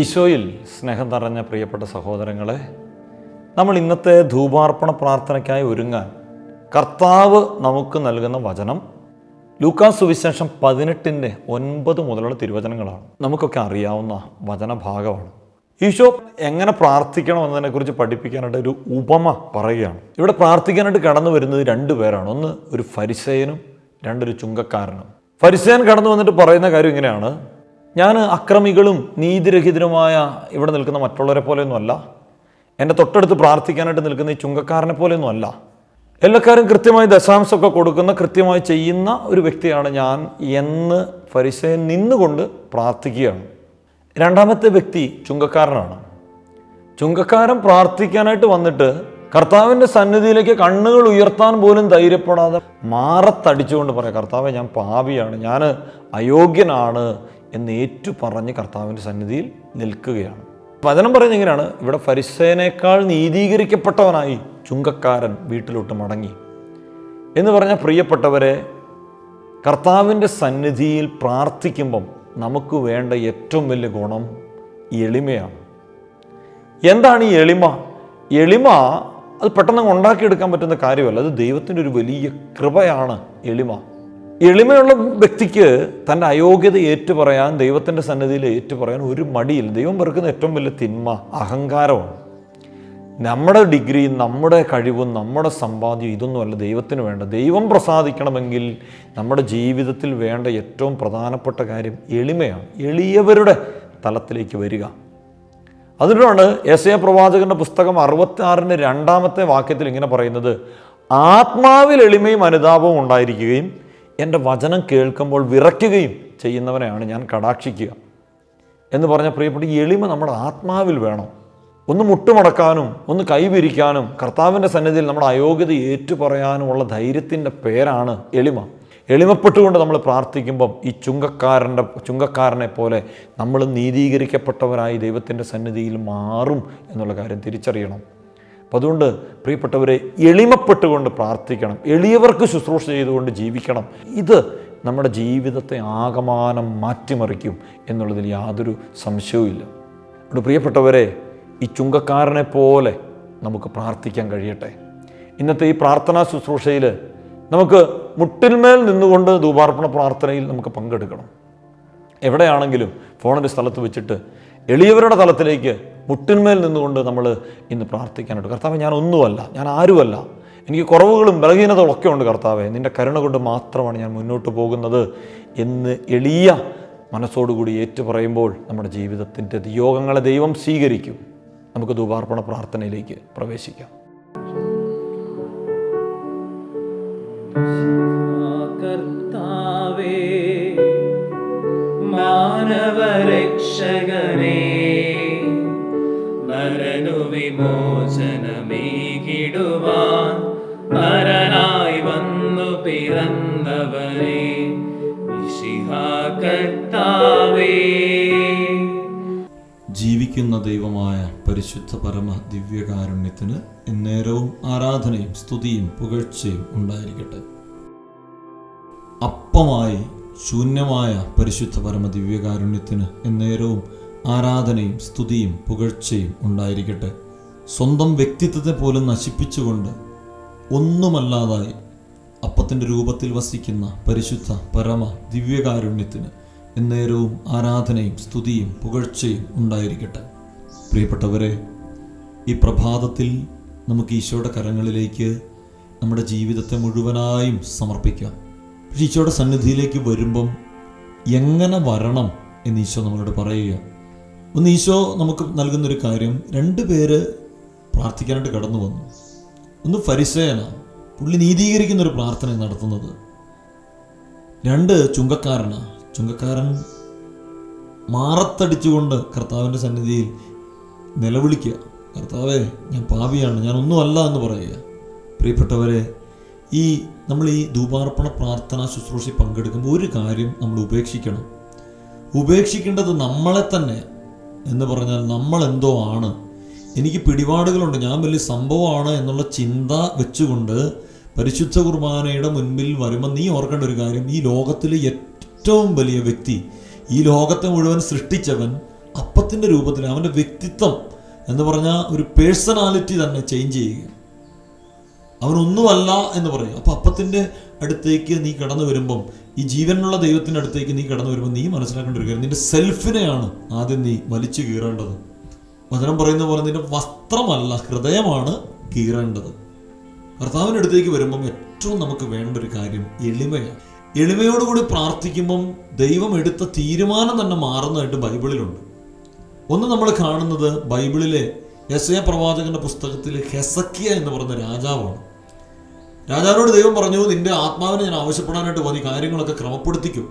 ഈശോയിൽ സ്നേഹം നിറഞ്ഞ പ്രിയപ്പെട്ട സഹോദരങ്ങളെ നമ്മൾ ഇന്നത്തെ ധൂപാർപ്പണ പ്രാർത്ഥനയ്ക്കായി ഒരുങ്ങാൻ കർത്താവ് നമുക്ക് നൽകുന്ന വചനം ലൂക്കാസ് സുവിശേഷം പതിനെട്ടിന്റെ ഒൻപത് മുതലുള്ള തിരുവചനങ്ങളാണ്. നമുക്കൊക്കെ അറിയാവുന്ന വചനഭാഗമാണ്. ഈശോ എങ്ങനെ പ്രാർത്ഥിക്കണം എന്നതിനെക്കുറിച്ച് പഠിപ്പിക്കാനായിട്ട് ഒരു ഉപമ പറയുകയാണ്. ഇവിടെ പ്രാർത്ഥിക്കാനായിട്ട് കടന്നു വരുന്നത് രണ്ട് പേരാണ്. ഒന്ന് ഒരു ഫരിസയനും രണ്ടൊരു ചുങ്കക്കാരനും. ഫരിസയൻ കടന്നു വന്നിട്ട് പറയുന്ന കാര്യം ഇങ്ങനെയാണ്. ഞാൻ അക്രമികളും നീതിരഹിതരുമായ ഇവിടെ നിൽക്കുന്ന മറ്റുള്ളവരെ പോലെയൊന്നുമല്ല. എന്റെ തൊട്ടടുത്ത് പ്രാർത്ഥിക്കാനായിട്ട് നിൽക്കുന്ന ഈ ചുങ്കക്കാരനെ പോലെയൊന്നും അല്ല എല്ലാക്കാരും കൃത്യമായി ദശാംശമൊക്കെ കൊടുക്കുന്ന കൃത്യമായി ചെയ്യുന്ന ഒരു വ്യക്തിയാണ് ഞാൻ എന്ന് ഫരിസയൻ നിന്നുകൊണ്ട് പ്രാർത്ഥിക്കുകയാണ്. രണ്ടാമത്തെ വ്യക്തി ചുങ്കക്കാരനാണ്. ചുങ്കക്കാരൻ പ്രാർത്ഥിക്കാനായിട്ട് വന്നിട്ട് കർത്താവിന്റെ സന്നിധിയിലേക്ക് കണ്ണുകൾ ഉയർത്താൻ പോലും ധൈര്യപ്പെടാതെ മാറത്തടിച്ചുകൊണ്ട് പറയാം കർത്താവെ ഞാൻ പാപിയാണ് ഞാൻ അയോഗ്യനാണ്. എന്ന് ഏറ്റു പറഞ്ഞ് കർത്താവിന്റെ സന്നിധിയിൽ നിൽക്കുകയാണ്. വചനം പറയുന്നത് എങ്ങനെയാണ്? ഇവിടെ ഫരിസേനേക്കാൾ നീതീകരിക്കപ്പെട്ടവനായി ചുങ്കക്കാരൻ വീട്ടിലോട്ട് മടങ്ങി. എന്ന് പറഞ്ഞ പ്രിയപ്പെട്ടവരെ കർത്താവിന്റെ സന്നിധിയിൽ പ്രാർത്ഥിക്കുമ്പം നമുക്ക് വേണ്ട ഏറ്റവും വലിയ ഗുണം എളിമയാണ്. എന്താണ് ഈ എളിമ? എളിമ അത് പെട്ടെന്ന് ഉണ്ടാക്കിയെടുക്കാൻ പറ്റുന്ന കാര്യമല്ല. അത് ദൈവത്തിന്റെ ഒരു വലിയ കൃപയാണ് എളിമ. എളിമയുള്ള വ്യക്തിക്ക് തന്റെ അയോഗ്യത ഏറ്റുപറയാൻ ദൈവത്തിന്റെ സന്നിധിയിൽ ഏറ്റുപറയാൻ ഒരു മടിയിൽ ദൈവം വെറുക്കുന്ന ഏറ്റവും വലിയ തിന്മ അഹങ്കാരമാണ്. നമ്മുടെ ഡിഗ്രി നമ്മുടെ കഴിവും നമ്മുടെ സമ്പാദ്യം ഇതൊന്നുമല്ല ദൈവത്തിന് വേണ്ട. ദൈവം പ്രസാദിക്കണമെങ്കിൽ നമ്മുടെ ജീവിതത്തിൽ വേണ്ട ഏറ്റവും പ്രധാനപ്പെട്ട കാര്യം എളിമയാണ്. എളിയവരുടെ തലത്തിലേക്ക് വരിക. അതിനോടാണ് എസ് എ പ്രവാചകന്റെ പുസ്തകം അറുപത്തിയാറിന്റെ രണ്ടാമത്തെ വാക്യത്തിൽ ഇങ്ങനെ പറയുന്നത് ആത്മാവിൽ എളിമയും അനുതാപവും ഉണ്ടായിരിക്കുകയും എന്റെ വചനം കേൾക്കുമ്പോൾ വിറയ്ക്കുകയും ചെയ്യുന്നവനെയാണ് ഞാൻ കടാക്ഷിക്കുക. എന്ന് പറഞ്ഞ പ്രിയപ്പെട്ട എളിമ നമ്മുടെ ആത്മാവിൽ വേണം. ഒന്ന് മുട്ടുമടക്കാനും ഒന്ന് കൈവിരിക്കാനും കർത്താവിന്റെ സന്നിധിയിൽ നമ്മുടെ അയോഗ്യത ഏറ്റുപറയാനുമുള്ള ധൈര്യത്തിന്റെ പേരാണ് എളിമ. എളിമപ്പെട്ടുകൊണ്ട് നമ്മൾ പ്രാർത്ഥിക്കുമ്പം ഈ ചുങ്കക്കാരന്റെ ചുങ്കക്കാരനെ പോലെ നമ്മൾ നീതീകരിക്കപ്പെട്ടവരായി ദൈവത്തിന്റെ സന്നിധിയിൽ മാറും എന്നുള്ള കാര്യം തിരിച്ചറിയണം. അപ്പം അതുകൊണ്ട് പ്രിയപ്പെട്ടവരെ എളിമപ്പെട്ടുകൊണ്ട് പ്രാർത്ഥിക്കണം. എളിയവർക്ക് ശുശ്രൂഷ ചെയ്തുകൊണ്ട് ജീവിക്കണം. ഇത് നമ്മുടെ ജീവിതത്തെ ആകമാനം മാറ്റിമറിക്കും എന്നുള്ളതിൽ യാതൊരു സംശയവുമില്ല. അതുകൊണ്ട് പ്രിയപ്പെട്ടവരെ ഈ ചുങ്കക്കാരനെ പോലെ നമുക്ക് പ്രാർത്ഥിക്കാൻ കഴിയട്ടെ. ഇന്നത്തെ ഈ പ്രാർത്ഥനാ ശുശ്രൂഷയിൽ നമുക്ക് മുട്ടിന്മേൽ നിന്നുകൊണ്ട് ധൂപാർപ്പണ പ്രാർത്ഥനയിൽ നമുക്ക് പങ്കെടുക്കണം. എവിടെയാണെങ്കിലും ഫോണിന്റെ സ്ഥലത്ത് വെച്ചിട്ട് എളിയവരുടെ തലത്തിലേക്ക് മുട്ടിന്മേൽ നിന്നുകൊണ്ട് നമ്മൾ ഇന്ന് പ്രാർത്ഥിക്കാനായിട്ട് കർത്താവ് ഞാൻ ഒന്നുമല്ല ഞാൻ ആരുമല്ല. എനിക്ക് കുറവുകളും ബലഹീനതകളും ഒക്കെ ഉണ്ട് കർത്താവെ. നിന്റെ കരുണ കൊണ്ട് മാത്രമാണ് ഞാൻ മുന്നോട്ട് പോകുന്നത് എന്ന് എളിയ മനസ്സോടുകൂടി ഏറ്റു പറയുമ്പോൾ നമ്മുടെ ജീവിതത്തിന്റെ യോഗങ്ങളെ ദൈവം സ്വീകരിക്കും. നമുക്ക് ദൂപാർപ്പണ പ്രാർത്ഥനയിലേക്ക് പ്രവേശിക്കാം. മാനവരക്ഷകനേ വിമോചനമേകിടുവാൻ നരനായി വന്നു കർത്താവേ ജീവിക്കുന്ന ദൈവമായ പരിശുദ്ധ പരമ ദിവ്യകാരുണ്യത്തിന് എന്നേരവും ആരാധനയും സ്തുതിയും പുകഴ്ചയും ഉണ്ടായിരിക്കട്ടെ. അപ്പമായി ശൂന്യമായ പരിശുദ്ധ പരമ ദിവ്യകാരുണ്യത്തിന് എന്നേരവും ആരാധനയും സ്തുതിയും പുകഴ്ചയും ഉണ്ടായിരിക്കട്ടെ. സ്വന്തം വ്യക്തിത്വത്തെ പോലും നശിപ്പിച്ചുകൊണ്ട് ഒന്നുമല്ലാതായി അപ്പത്തിന്റെ രൂപത്തിൽ വസിക്കുന്ന പരിശുദ്ധ പരമ ദിവ്യകാരുണ്യത്തിന് എന്നേരവും ആരാധനയും സ്തുതിയും പുകഴ്ചയും ഉണ്ടായിരിക്കട്ടെ. പ്രിയപ്പെട്ടവരെ ഈ പ്രഭാതത്തിൽ നമുക്ക് ഈശോയുടെ കരങ്ങളിലേക്ക് നമ്മുടെ ജീവിതത്തെ മുഴുവനായും സമർപ്പിക്കാം. പക്ഷേ ഈശോയുടെ സന്നിധിയിലേക്ക് വരുമ്പം എങ്ങനെ വരണം എന്ന് ഈശോ നമ്മളോട് പറയുക ഒന്ന് ഈശോ നമുക്ക് നൽകുന്നൊരു കാര്യം. രണ്ട് പേര് പ്രാർത്ഥിക്കാനായിട്ട് കടന്നു വന്നു. ഒന്ന് ഫരിസേനാണ് പുള്ളി നീതീകരിക്കുന്ന ഒരു പ്രാർത്ഥന നടത്തുന്നത്. രണ്ട് ചുങ്കക്കാരനാ. ചുങ്കക്കാരൻ മാറത്തടിച്ചുകൊണ്ട് കർത്താവിന്റെ സന്നിധിയിൽ നിലവിളിക്കുക. കർത്താവേ ഞാൻ പാവിയാണ് ഞാൻ ഒന്നുമല്ല എന്ന് പറയുക. പ്രിയപ്പെട്ടവരെ ഈ നമ്മൾ ഈ ധൂപാർപ്പണ പ്രാർത്ഥന ശുശ്രൂഷയിൽ പങ്കെടുക്കുമ്പോൾ ഒരു കാര്യം നമ്മൾ ഉപേക്ഷിക്കണം. ഉപേക്ഷിക്കേണ്ടത് നമ്മളെ തന്നെ എന്ന് പറഞ്ഞാൽ നമ്മൾ എന്തോ ആണ്. എനിക്ക് പിടിപാടുകളുണ്ട്. ഞാൻ വലിയ സംഭവമാണ് എന്നുള്ള ചിന്ത വെച്ചുകൊണ്ട് പരിശുദ്ധ കുർബാനയുടെ മുൻപിൽ വരുമ്പോൾ നീ ഓർക്കേണ്ട ഒരു കാര്യം. ഈ ലോകത്തിലെ ഏറ്റവും വലിയ വ്യക്തി ഈ ലോകത്തെ മുഴുവൻ സൃഷ്ടിച്ചവൻ അപ്പത്തിന്റെ രൂപത്തിൽ അവന്റെ വ്യക്തിത്വം എന്ന് പറഞ്ഞാൽ ഒരു പേഴ്സണാലിറ്റി തന്നെ ചേഞ്ച് ചെയ്യുക അവനൊന്നുമല്ല എന്ന് പറയും. അപ്പോൾ അപ്പത്തിന്റെ അടുത്തേക്ക് നീ കടന്നു വരുമ്പം ഈ ജീവനുള്ള ദൈവത്തിന്റെ അടുത്തേക്ക് നീ കടന്നു വരുമ്പോൾ നീ മനസ്സിലാക്കേണ്ട ഒരു കാര്യം നിന്റെ സെൽഫിനെയാണ് ആദ്യം നീ വലിച്ചു കീറേണ്ടത്. വചനം പറയുന്ന പോലെ നിന്റെ വസ്ത്രമല്ല ഹൃദയമാണ് കീറേണ്ടത്. കർത്താവിന്റെ അടുത്തേക്ക് വരുമ്പം ഏറ്റവും നമുക്ക് വേണ്ട ഒരു കാര്യം എളിമയാണ്. എളിമയോടുകൂടി പ്രാർത്ഥിക്കുമ്പം ദൈവം എടുത്ത തീരുമാനം തന്നെ മാറുന്നതായിട്ട് ബൈബിളിലുണ്ട്. ഒന്ന് നമ്മൾ കാണുന്നത് ബൈബിളിലെ യശയ പ്രവാചകന്റെ പുസ്തകത്തിൽ ഹെസക്കിയ എന്ന് പറയുന്ന രാജാവാണ്. രാജാവിനോട് ദൈവം പറഞ്ഞു നിന്റെ ആത്മാവിനെ ഞാൻ ആവശ്യപ്പെടാനായിട്ട് പോകുന്ന കാര്യങ്ങളൊക്കെ ക്രമപ്പെടുത്തിക്കും.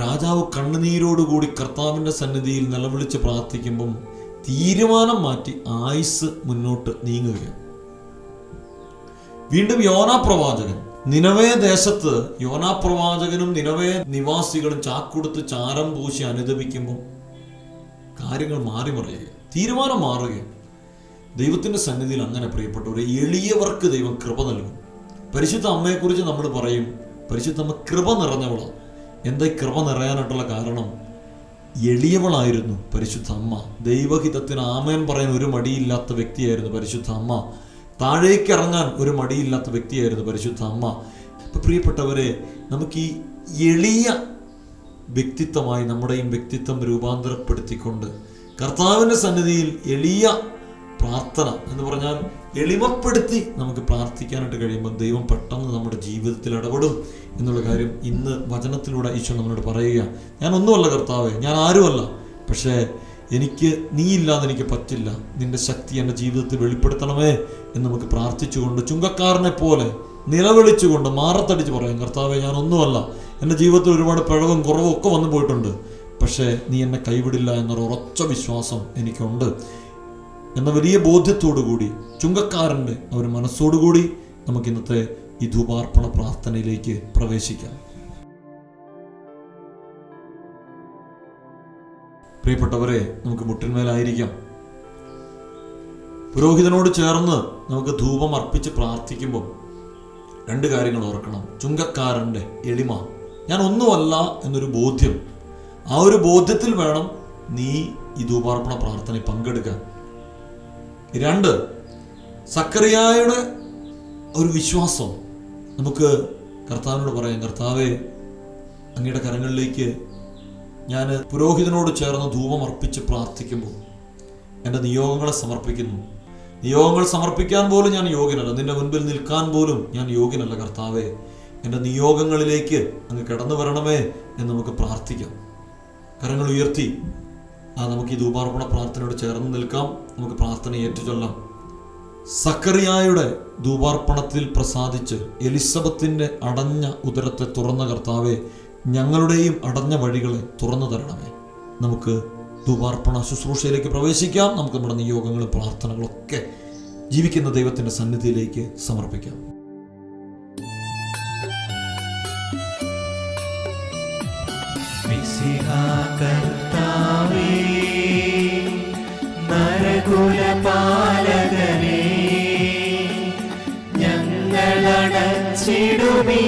രാജാവ് കണ്ണുനീരോടുകൂടി കർത്താവിന്റെ സന്നിധിയിൽ നിലവിളിച്ച് പ്രാർത്ഥിക്കുമ്പം തീരുമാനം മാറ്റി ആയുസ് മുന്നോട്ട് നീങ്ങുകയാണ്. വീണ്ടും യോനാ പ്രവാചകൻ നിനവേ ദേശത്ത് യോനാ പ്രവാചകനും നിനവേ നിവാസികളും ചാക്കൊടുത്ത് ചാരം പൂശി അനുദപിക്കുമ്പോൾ കാര്യങ്ങൾ മാറി മറിയുക തീരുമാനം മാറുകയാണ്. ദൈവത്തിന്റെ സന്നിധിയിൽ അങ്ങനെ പ്രിയപ്പെട്ടവരെ എളിയവർക്ക് ദൈവം കൃപ നൽകും പരിശുദ്ധ അമ്മയെക്കുറിച്ച് നമ്മൾ പറയും. പരിശുദ്ധ അമ്മ കൃപ നിറഞ്ഞവളാണ് എന്താ കൃപ നിറയാനായിട്ടുള്ള കാരണം? എളിയവളായിരുന്നു പരിശുദ്ധ അമ്മ. ദൈവഹിതത്തിന് ആമേൻ പറയാൻ ഒരു മടിയില്ലാത്ത വ്യക്തിയായിരുന്നു പരിശുദ്ധ അമ്മ. താഴേക്ക് ഇറങ്ങാൻ ഒരു മടിയില്ലാത്ത വ്യക്തിയായിരുന്നു പരിശുദ്ധ അമ്മ. അപ്പൊ പ്രിയപ്പെട്ടവരെ നമുക്ക് ഈ എളിയ വ്യക്തിത്വമായി നമ്മുടെയും വ്യക്തിത്വം രൂപാന്തരപ്പെടുത്തിക്കൊണ്ട് കർത്താവിന്റെ സന്നിധിയിൽ എളിയ പ്രാർത്ഥന എന്ന് പറഞ്ഞാൽ എളിമപ്പെടുത്തി നമുക്ക് പ്രാർത്ഥിക്കാനായിട്ട് കഴിയുമ്പോൾ ദൈവം പെട്ടെന്ന് നമ്മുടെ ജീവിതത്തിൽ ഇടപെടും എന്നുള്ള കാര്യം ഇന്ന് വചനത്തിലൂടെ ഈശോ നമ്മളോട് പറയുക. ഞാൻ ഒന്നുമല്ല കർത്താവേ ഞാൻ ആരുമല്ല പക്ഷേ എനിക്ക് നീ ഇല്ലാതെ എനിക്ക് പറ്റില്ല. നിന്റെ ശക്തി എന്റെ ജീവിതത്തിൽ വെളിപ്പെടുത്തണമേ എന്ന് നമുക്ക് പ്രാർത്ഥിച്ചുകൊണ്ട് ചുങ്കക്കാരനെ പോലെ നിലവിളിച്ചുകൊണ്ട് മാറത്തടിച്ച് പറയാം കർത്താവെ ഞാൻ ഒന്നുമല്ല എന്റെ ജീവിതത്തിൽ ഒരുപാട് പിഴവും കുറവും ഒക്കെ വന്നു പോയിട്ടുണ്ട് പക്ഷേ നീ എന്നെ കൈവിടില്ല എന്നൊരു ഉറച്ച വിശ്വാസം എനിക്കുണ്ട്. എന്ന വലിയ ബോധ്യത്തോടു കൂടി ചുങ്കക്കാരന്റെ ആ ഒരു മനസ്സോടുകൂടി നമുക്ക് ഇന്നത്തെ ഈ ധൂപാർപ്പണ പ്രാർത്ഥനയിലേക്ക് പ്രവേശിക്കാം. പ്രിയപ്പെട്ടവരെ നമുക്ക് മുട്ടിന്മേലായിരിക്കാം. പുരോഹിതനോട് ചേർന്ന് നമുക്ക് ധൂപം അർപ്പിച്ച് പ്രാർത്ഥിക്കുമ്പോൾ രണ്ട് കാര്യങ്ങൾ ഓർക്കണം. ചുങ്കക്കാരന്റെ എളിമ. ഞാൻ ഒന്നുമല്ല എന്നൊരു ബോധ്യം. ആ ഒരു ബോധ്യത്തിൽ വേണം നീ ഈ ധൂപാർപ്പണ പ്രാർത്ഥനയിൽ പങ്കെടുക്കാൻ. രണ്ട് സക്കറിയായുടെ ഒരു വിശ്വാസം. നമുക്ക് കർത്താവിനോട് പറയാം കർത്താവെ അങ്ങയുടെ കരങ്ങളിലേക്ക് ഞാൻ പുരോഹിതനോട് ചേർന്ന് ധൂപം അർപ്പിച്ച് പ്രാർത്ഥിക്കുമ്പോൾ എന്റെ നിയോഗങ്ങളെ സമർപ്പിക്കുന്നു. നിയോഗങ്ങൾ സമർപ്പിക്കാൻ പോലും ഞാൻ യോഗ്യനല്ല. നിന്റെ മുൻപിൽ നിൽക്കാൻ പോലും ഞാൻ യോഗ്യനല്ല കർത്താവെ. എന്റെ നിയോഗങ്ങളിലേക്ക് അങ്ങ് കടന്നു വരണമേ എന്ന് നമുക്ക് പ്രാർത്ഥിക്കാം. കരങ്ങൾ ഉയർത്തി നമുക്ക് ഈ ധൂപാർപ്പണ പ്രാർത്ഥനയോട് ചേർന്ന് നിൽക്കാം. നമുക്ക് പ്രാർത്ഥന ഏറ്റുചൊല്ലാം. സക്കറിയായുടെ ധൂപാർപ്പണത്തിൽ പ്രസാദിച്ച് എലിസബത്തിന്റെ അടഞ്ഞ ഉദരത്തെ തുറന്ന കർത്താവെ ഞങ്ങളുടെയും അടഞ്ഞ വഴികളെ തുറന്നു തരണമേ. നമുക്ക് ധൂപാർപ്പണ ശുശ്രൂഷയിലേക്ക് പ്രവേശിക്കാം. നമുക്ക് നമ്മുടെ നിയോഗങ്ങളും പ്രാർത്ഥനകളൊക്കെ ജീവിക്കുന്ന ദൈവത്തിന്റെ സന്നിധിയിലേക്ക് സമർപ്പിക്കാം. ഞങ്ങളടച്ചിടുമീ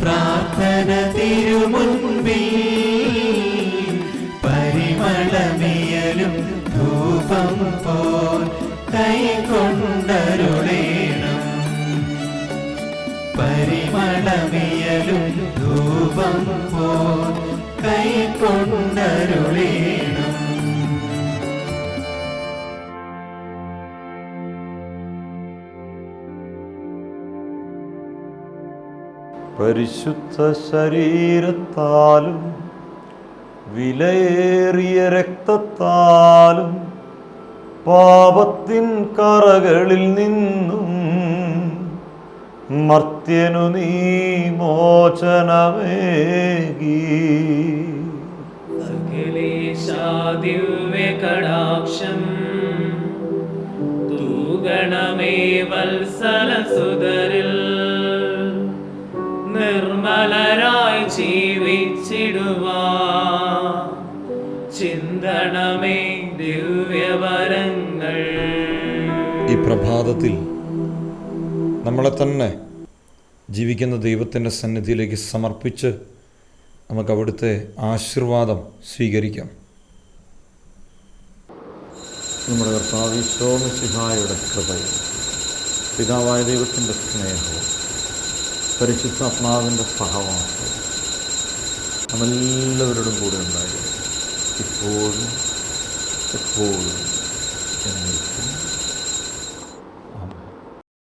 പ്രാർത്ഥന തിരുമുൻപിൽ പരിമളമിയലും ധൂപം പോൽ കൈകൊണ്ടരുളേണം. പരിമളമിയലും ധൂപം പോൽ കൈകൊണ്ടരുളേണം പരിശുദ്ധ ശരീരത്താലും വിലയേറിയ രക്തത്താലും പാപത്തിൻ കറകളിൽ നിന്നും മർത്യനു നീ മോചനമേകി. സകലേശാദിവ്യകടാക്ഷം തൂഗണമേ വത്സലസുതരിൽ നിർമ്മലരായി ജീവിച്ചിടുവാ ചിന്തണമേ ദിവ്യവരങ്ങൾ. ഈ പ്രഭാതത്തിൽ നമ്മളെ തന്നെ ജീവിക്കുന്ന ദൈവത്തിന്റെ സന്നിധിയിലേക്ക് സമർപ്പിച്ച് നമുക്ക് അവിടുത്തെ ആശീർവാദം സ്വീകരിക്കാം. നമ്മുടെ കർത്താവിശോമിസിഹായുടെ കൃപയും പിതാവായ ദൈവത്തിന്റെ സ്നേഹവും പരിശുദ്ധാത്മാവിന്റെ സഹവാസം നമ്മെല്ലാവരോടും കൂടെ ഉണ്ടായി ഇപ്പോഴും എപ്പോഴും എന്നേക്കും.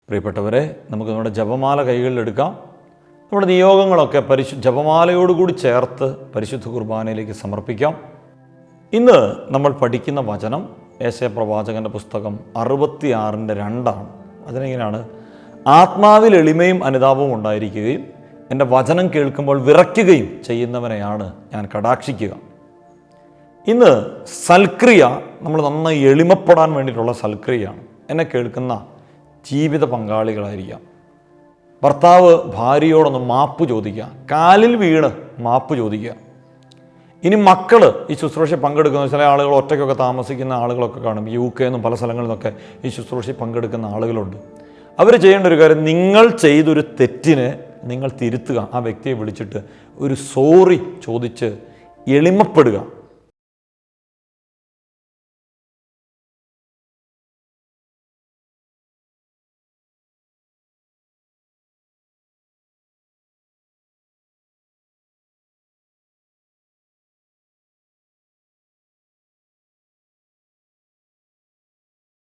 പ്രിയപ്പെട്ടവരെ നമുക്ക് നമ്മുടെ ജപമാല കൈകളിലെടുക്കാം നമ്മുടെ നിയോഗങ്ങളൊക്കെ പരിശു ജപമാലയോടുകൂടി ചേർത്ത് പരിശുദ്ധ കുർബാനയിലേക്ക് സമർപ്പിക്കാം. ഇന്ന് നമ്മൾ പഠിക്കുന്ന വചനം ഏശയ പ്രവാചകന്റെ പുസ്തകം അറുപത്തിയാറിന്റെ രണ്ടാണ്. അതിനെങ്ങനെയാണ് ആത്മാവിൽ എളിമയും അനുതാപവും ഉണ്ടായിരിക്കുകയും എന്റെ വചനം കേൾക്കുമ്പോൾ വിറയ്ക്കുകയും ചെയ്യുന്നവനെയാണ് ഞാൻ കടാക്ഷിക്കുക. ഇന്ന് സൽക്രിയ നമ്മൾ നന്നായി എളിമപ്പെടാൻ വേണ്ടിയിട്ടുള്ള സൽക്രിയയാണ്. എന്നെ കേൾക്കുന്ന ജീവിത പങ്കാളികളായിരിക്കാം. ഭർത്താവ് ഭാര്യയോടൊന്ന് മാപ്പ് ചോദിക്കുക. കാലിൽ വീണ് മാപ്പ് ചോദിക്കുക. ഇനി മക്കൾ ഈ ശുശ്രൂഷ പങ്കെടുക്കുന്ന ചില ആളുകൾ ഒറ്റയ്ക്കൊക്കെ താമസിക്കുന്ന ആളുകളൊക്കെ കാണും. യു കെ എന്നും പല സ്ഥലങ്ങളിൽ നിന്നൊക്കെ ഈ ശുശ്രൂഷ പങ്കെടുക്കുന്ന ആളുകളുണ്ട്. അവർ ചെയ്യേണ്ട ഒരു കാര്യം നിങ്ങൾ ചെയ്തൊരു തെറ്റിനെ നിങ്ങൾ തിരുത്തുക. ആ വ്യക്തിയെ വിളിച്ചിട്ട് ഒരു സോറി ചോദിച്ച് എളിമപ്പെടുക.